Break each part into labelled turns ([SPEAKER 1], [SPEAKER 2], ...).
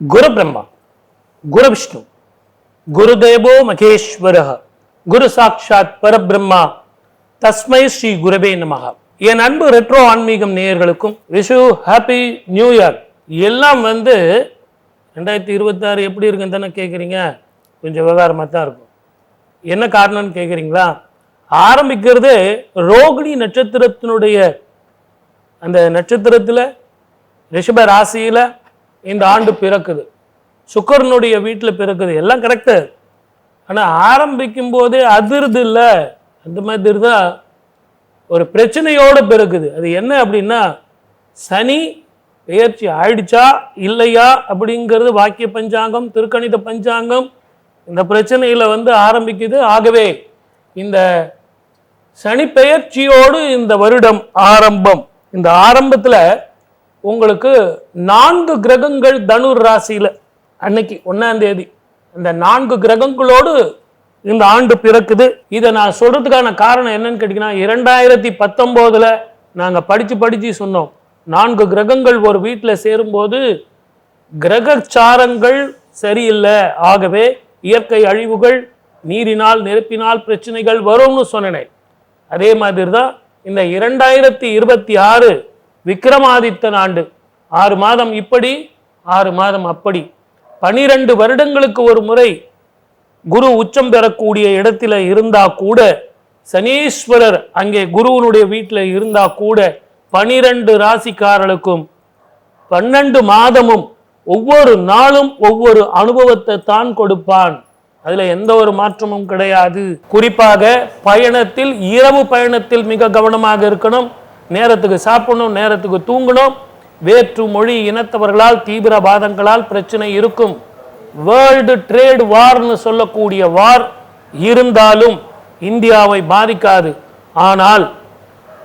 [SPEAKER 1] குரு பிரம்மா குரு விஷ்ணு குருதேவோ மகேஸ்வர குரு சாட்சாத் பரபிரம்மா தஸ்மை ஸ்ரீ குருவே நமக என் அன்பு ரெட்ரோ ஆன்மீகம் நேயர்களுக்கும் விஷு ஹாப்பி நியூ இயர். எல்லாம் வந்து ரெண்டாயிரத்தி இருபத்தாறு எப்படி இருக்குன்னு தானே கேட்குறீங்க கொஞ்சம் விவகாரமாக தான் இருக்கும். என்ன காரணம்னு கேட்குறீங்களா ஆரம்பிக்கிறது ரோகிணி நட்சத்திரத்தினுடைய அந்த நட்சத்திரத்தில் ரிஷப ராசியில் இந்த ஆண்டு பிறக்குது. சுக்கரனுடைய வீட்டில் பிறக்குது. எல்லாம் கரெக்டு ஆனால் ஆரம்பிக்கும் போதே அதிர்து இல்லை. அந்த மாதிரி தான் ஒரு பிரச்சனையோடு பிறக்குது. அது என்ன அப்படின்னா சனி பெயர்ச்சி ஆயிடுச்சா இல்லையா அப்படிங்கிறது வாக்கிய பஞ்சாங்கம் திருக்கணித பஞ்சாங்கம் இந்த பிரச்சனையில் வந்து ஆரம்பிக்குது. ஆகவே இந்த சனி பெயர்ச்சியோடு இந்த வருடம் ஆரம்பம். இந்த ஆரம்பத்தில் உங்களுக்கு நான்கு கிரகங்கள் தனுர் ராசியில் அன்னைக்கு ஒன்றாம் தேதி. இந்த நான்கு கிரகங்களோடு இந்த ஆண்டு பிறக்குது. இதை நான் சொல்கிறதுக்கான காரணம் என்னன்னு கேட்டிங்கன்னா இரண்டாயிரத்தி பத்தொம்போதில் நாங்கள் படித்து படித்து சொன்னோம். நான்கு கிரகங்கள் ஒரு வீட்டில் சேரும்போது கிரகச்சாரங்கள் சரியில்லை. ஆகவே இயற்கை அழிவுகள் நீரினால் நெருப்பினால் பிரச்சனைகள் வரும்னு சொன்னேன். அதே மாதிரி தான் இந்த இரண்டாயிரத்தி இருபத்தி ஆறு விக்ரமாதித்தன் ஆண்டு. ஆறு மாதம் இப்படி ஆறு மாதம் அப்படி. பனிரெண்டு வருடங்களுக்கு ஒரு முறை குரு உச்சம் பெறக்கூடிய இடத்துல இருந்தா கூட சனீஸ்வரர் அங்கே குருவனுடைய வீட்டில் இருந்தா கூட பனிரெண்டு ராசிக்காரர்களுக்கும் பன்னெண்டு மாதமும் ஒவ்வொரு நாளும் ஒவ்வொரு அனுபவத்தை தான் கொடுப்பான். அதுல எந்த ஒரு மாற்றமும் கிடையாது. குறிப்பாக பயணத்தில் இரவு பயணத்தில் மிக கவனமாக இருக்கணும். நேரத்துக்கு சாப்பிடணும் நேரத்துக்கு தூங்கணும். வேற்று மொழி இனத்தவர்களால் தீவிரவாதங்களால் பிரச்சனை இருக்கும். வேர்ல்டு ட்ரேட் வார்னு சொல்லக்கூடிய வார் இருந்தாலும் இந்தியாவை பாதிக்காது. ஆனால்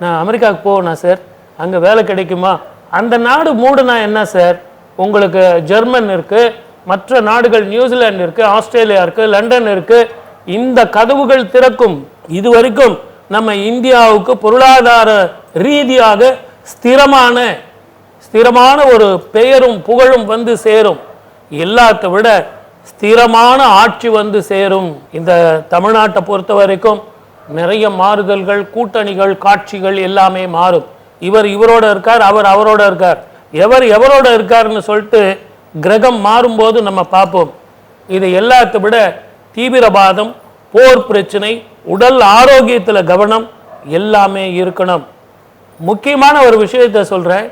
[SPEAKER 1] நான் அமெரிக்காவுக்கு போகணும் சார் அங்கே வேலை கிடைக்குமா? அந்த நாடு மூடுனா என்ன சார் உங்களுக்கு ஜெர்மன் இருக்குது மற்ற நாடுகள் நியூசிலாந்து இருக்குது ஆஸ்திரேலியா இருக்குது லண்டன் இருக்குது இந்த கதவுகள் திறக்கும். இது வரைக்கும் நம்ம இந்தியாவுக்கு பொருளாதார ரீதியாக ஸ்திரமான ஸ்திரமான ஒரு பெயரும் புகழும் வந்து சேரும். எல்லாத்தை விட ஸ்திரமான ஆட்சி வந்து சேரும். இந்த தமிழ்நாட்டை பொறுத்த வரைக்கும் நிறைய மாறுதல்கள் கூட்டணிகள் காட்சிகள் எல்லாமே மாறும். இவர் இவரோட இருக்கார் அவர் அவரோட இருக்கார். எவர் எவரோட இருக்காருன்னு சொல்லிட்டு கிரகம் மாறும்போது நம்ம பார்ப்போம். இது எல்லாத்தை விட தீவிரவாதம் போர் பிரச்சனை உடல் ஆரோக்கியத்தில் கவனம் எல்லாமே இருக்கணும். முக்கியமான ஒரு விஷயத்தை சொல்கிறேன்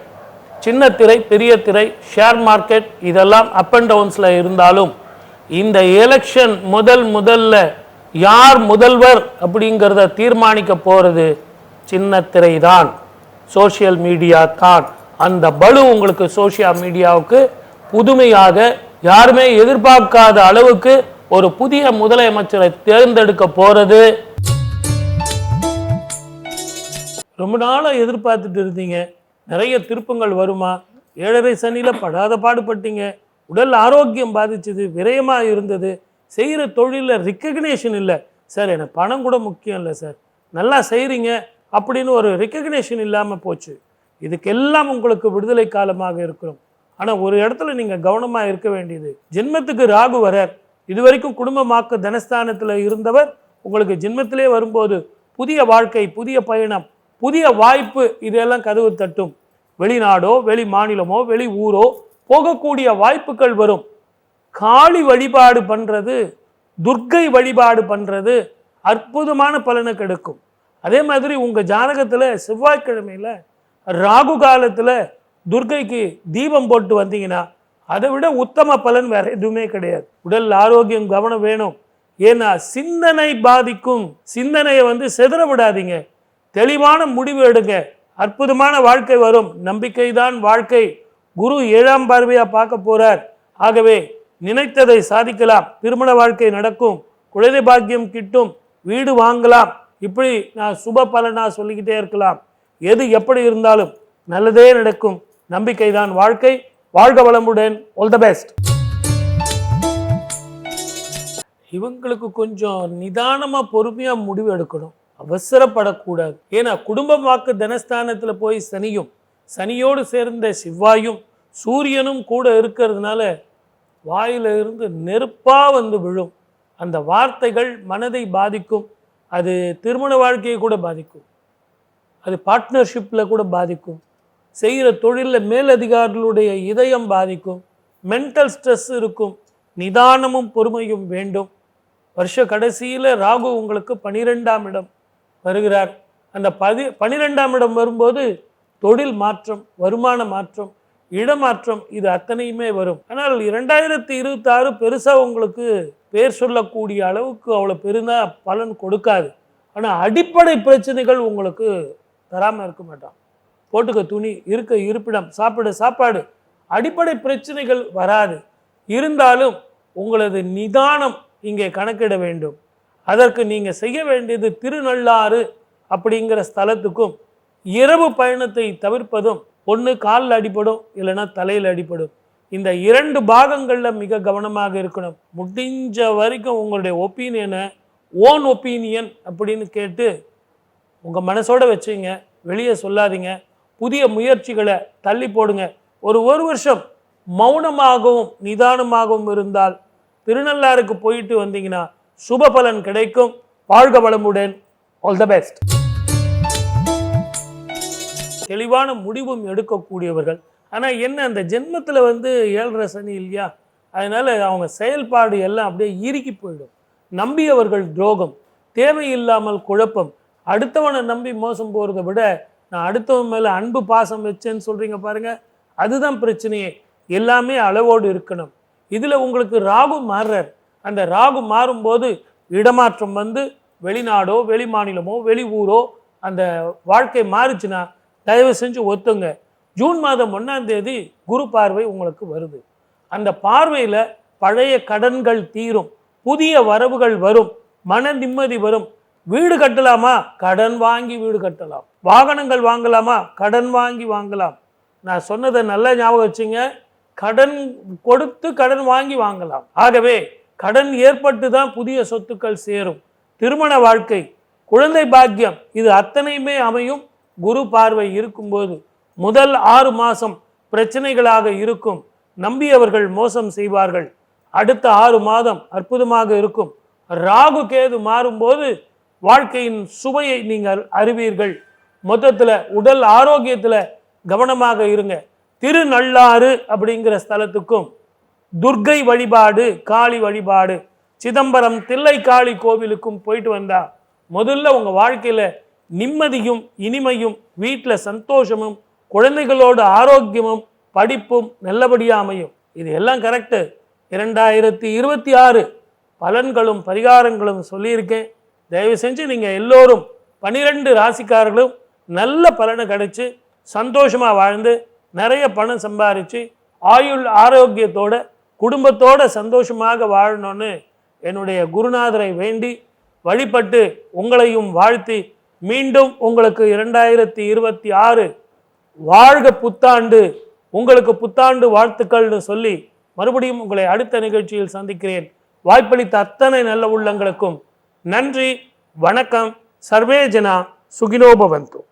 [SPEAKER 1] சின்ன திரை பெரிய திரை ஷேர் மார்க்கெட் இதெல்லாம் அப் அண்ட் டவுன்ஸில் இருந்தாலும் இந்த எலெக்ஷன் முதல் முதல்ல யார் முதல்வர் அப்படிங்கிறத தீர்மானிக்க போகிறது சின்ன திரை தான். சோஷியல் மீடியா தான். அந்த பலு உங்களுக்கு சோஷியல் மீடியாவுக்கு புதுமையாக யாருமே எதிர்பார்க்காத அளவுக்கு ஒரு புதிய முதலமைச்சரை தேர்ந்தெடுக்க போகிறது ரொம்ப நாளாக எதிர்பார்த்துட்டு இருந்தீங்க. நிறைய திருப்பங்கள் வருமா? ஏழரை சனியில் படாத பாடுபட்டீங்க. உடல் ஆரோக்கியம் பாதிச்சது விரயமாக இருந்தது. செய்கிற தொழிலில் ரிக்கக்னேஷன் இல்லை. சார் எனக்கு பணம் கூட முக்கியம் இல்லை சார். நல்லா செய்கிறீங்க அப்படின்னு ஒரு ரிக்கக்னேஷன் இல்லாமல் போச்சு. இதுக்கெல்லாம் உங்களுக்கு விடுதலை காலமாக இருக்கிறோம். ஆனால் ஒரு இடத்துல நீங்கள் கவனமாக இருக்க வேண்டியது ஜென்மத்துக்கு ராகு வரார். இதுவரைக்கும் குடும்பமாக்க தனஸ்தானத்தில் இருந்தவர் உங்களுக்கு ஜென்மத்திலே வரும்போது புதிய வாழ்க்கை புதிய பயணம் புதிய வாய்ப்பு இதெல்லாம் கதவு தட்டும். வெளிநாடோ வெளி மாநிலமோ வெளி ஊரோ போகக்கூடிய வாய்ப்புகள் வரும். காளி வழிபாடு பண்ணுறது துர்க்கை வழிபாடு பண்ணுறது அற்புதமான பலனை கிடைக்கும். அதே மாதிரி உங்கள் ஜாதகத்தில் செவ்வாய்க்கிழமையில் ராகு காலத்தில் துர்க்கைக்கு தீபம் போட்டு வந்தீங்கன்னா அதை விட உத்தம பலன் வேற எதுவுமே கிடையாது. உடல் ஆரோக்கியம் கவனம் வேணும். ஏன்னா சிந்தனை பாதிக்கும். சிந்தனையை வந்து செதற விடாதீங்க. தெளிவான முடிவு எடுங்க. அற்புதமான வாழ்க்கை வரும். நம்பிக்கை தான் வாழ்க்கை. குரு ஏழாம் பார்வையாக பார்க்க போகிறார் ஆகவே நினைத்ததை சாதிக்கலாம். திருமண வாழ்க்கை நடக்கும். குழந்தை பாக்கியம் கிட்டும். வீடு வாங்கலாம். இப்படி நான் சுப பலனா சொல்லிக்கிட்டே இருக்கலாம். எது எப்படி இருந்தாலும் நல்லதே நடக்கும். நம்பிக்கை தான் வாழ்க்கை. வாழ்க வளமுடன். ஆல் த பெஸ்ட் இவங்களுக்கு கொஞ்சம் நிதானமாக பொறுமையாக முடிவு எடுக்கணும். அவசரப்படக்கூடாது. ஏன்னா குடும்பம் வாக்கு தனஸ்தானத்தில் போய் சனியும் சனியோடு சேர்ந்த செவ்வாயும் சூரியனும் கூட இருக்கிறதுனால வாயில இருந்து நெருப்பாக வந்து விழும். அந்த வார்த்தைகள் மனதை பாதிக்கும். அது திருமண வாழ்க்கையை கூட பாதிக்கும். அது பார்ட்னர்ஷிப்பில் கூட பாதிக்கும். செய்கிற தொழிலில் மேலதிகாரிகளுடைய இதயம் பாதிக்கும். மென்டல் ஸ்ட்ரெஸ் இருக்கும். நிதானமும் பொறுமையும் வேண்டும். வருஷ கடைசியில் ராகு உங்களுக்கு பனிரெண்டாம் இடம். வருகிறார். அந்த பதி பனிரெண்டாம் இடம் வரும்போது தொழில் மாற்றம் வருமான மாற்றம் இடமாற்றம் இது அத்தனையுமே வரும். ஆனால் இரண்டாயிரத்தி இருபத்தாறு பெருசாக உங்களுக்கு பேர் சொல்லக்கூடிய அளவுக்கு அவ்வளோ பெருந்தா பலன் கொடுக்காது. ஆனால் அடிப்படை பிரச்சனைகள் உங்களுக்கு தராமல் இருக்க மாட்டான். போட்டுக்க துணி இருக்க இருப்பிடம் சாப்பிட சாப்பாடு அடிப்படை பிரச்சனைகள் வராது. இருந்தாலும் உங்களது நிதானம் இங்கே கணக்கிட வேண்டும். அதற்கு நீங்கள் செய்ய வேண்டியது திருநள்ளாறு அப்படிங்கிற ஸ்தலத்துக்கும் இரவு பயணத்தை தவிர்ப்பதும் ஒன்று காலில் அடிபடும் இல்லைன்னா தலையில் அடிபடும். இந்த இரண்டு பாகங்களில் மிக கவனமாக இருக்கணும். முடிஞ்ச வரைக்கும் உங்களுடைய ஒப்பீனியனை ஓன் ஒப்பீனியன் அப்படின்னு கேட்டு உங்கள் மனசோட வச்சுங்க. வெளியே சொல்லாதீங்க. புதிய முயற்சிகளை தள்ளி போடுங்க. ஒரு ஒரு வருஷம் மௌனமாகவும் நிதானமாகவும் இருந்தால் திருநள்ளாருக்கு போயிட்டு வந்தீங்கன்னா சுப பலன் கிடைக்கும். வாழ்க வளமுடன். ஆல் த பெஸ்ட் தெளிவான முடிவும் எடுக்கக்கூடியவர்கள். ஆனால் என்ன அந்த ஜென்மத்தில் வந்து ஏழரை சனி இல்லையா? அதனால் அவங்க செயல்பாடு எல்லாம் அப்படியே இறுக்கி போயிடும். நம்பியவர்கள் துரோகம். தேவையில்லாமல் குழப்பம். அடுத்தவனை நம்பி மோசம் போகிறத விட நான் அடுத்தவன் மேலே அன்பு பாசம் வச்சேன்னு சொல்கிறீங்க பாருங்க. அதுதான் பிரச்சனையே. எல்லாமே அளவோடு இருக்கணும். இதில் உங்களுக்கு ராகு மாறுறார். அந்த ராகு மாறும்போது இடமாற்றம் வந்து வெளிநாடோ வெளி மாநிலமோ வெளி ஊரோ அந்த வாழ்க்கை மாறுச்சுன்னா தயவு செஞ்சு ஒத்துங்க. ஜூன் மாதம் ஒன்றாம் தேதி குரு பார்வை உங்களுக்கு வருது. அந்த பார்வையில் பழைய கடன்கள் தீரும் புதிய வரவுகள் வரும் மன நிம்மதி வரும். வீடு கட்டலாமா? கடன் வாங்கி வீடு கட்டலாம். வாகனங்கள் வாங்கலாமா? கடன் வாங்கி வாங்கலாம். நான் சொன்னதை நல்லா ஞாபகம் வச்சுங்க. கடன் கொடுத்து கடன் வாங்கி வாங்கலாம். ஆகவே கடன் ஏற்பட்டு தான் புதிய சொத்துக்கள் சேரும். திருமண வாழ்க்கை குழந்தை பாக்கியம் இது அத்தனையுமே அமையும். குரு பார்வை இருக்கும்போது முதல் ஆறு மாதம் பிரச்சனைகளாக இருக்கும். நம்பியவர்கள் மோசம் செய்வார்கள். அடுத்த ஆறு மாதம் அற்புதமாக இருக்கும். ராகு கேது மாறும்போது வாழ்க்கையின் சுவையை நீங்கள் அறிவீர்கள். மொத்தத்தில் உடல் ஆரோக்கியத்தில் கவனமாக இருங்க. திருநள்ளாறு அப்படிங்கிற ஸ்தலத்துக்கும் துர்க்கை வழிபாடு காளி வழிபாடு. சிதம்பரம் தில்லை காளி கோவிலுக்கும் போயிட்டு வந்தா முதல்ல உங்கள் வாழ்க்கையில் நிம்மதியும் இனிமையும் வீட்டில் சந்தோஷமும் குழந்தைகளோட ஆரோக்கியமும் படிப்பும் நல்லபடியாக அமையும். இது எல்லாம் கரெக்டு இரண்டாயிரத்தி இருபத்தி ஆறு பலன்களும் பரிகாரங்களும் சொல்லியிருக்கேன். தயவு செஞ்சு நீங்கள் எல்லோரும் பன்னிரெண்டு ராசிக்காரர்களும் நல்ல பலனை கிடச்சி சந்தோஷமாக வாழ்ந்து நிறைய பணம் சம்பாரித்து ஆயுள் ஆரோக்கியத்தோட குடும்பத்தோடு சந்தோஷமாக வாழணும்னு என்னுடைய குருநாதரை வேண்டி வழிபட்டு உங்களையும் வாழ்த்தி மீண்டும் உங்களுக்கு இரண்டாயிரத்தி இருபத்தி ஆறு வாழ்க புத்தாண்டு உங்களுக்கு புத்தாண்டு வாழ்த்துக்கள்னு சொல்லி மறுபடியும் உங்களை அடுத்த நிகழ்ச்சியில் சந்திக்கிறேன். வாய்ப்பளித்த அத்தனை நல்ல உள்ளங்களுக்கும் நன்றி வணக்கம். சர்வேஜனா ஜனா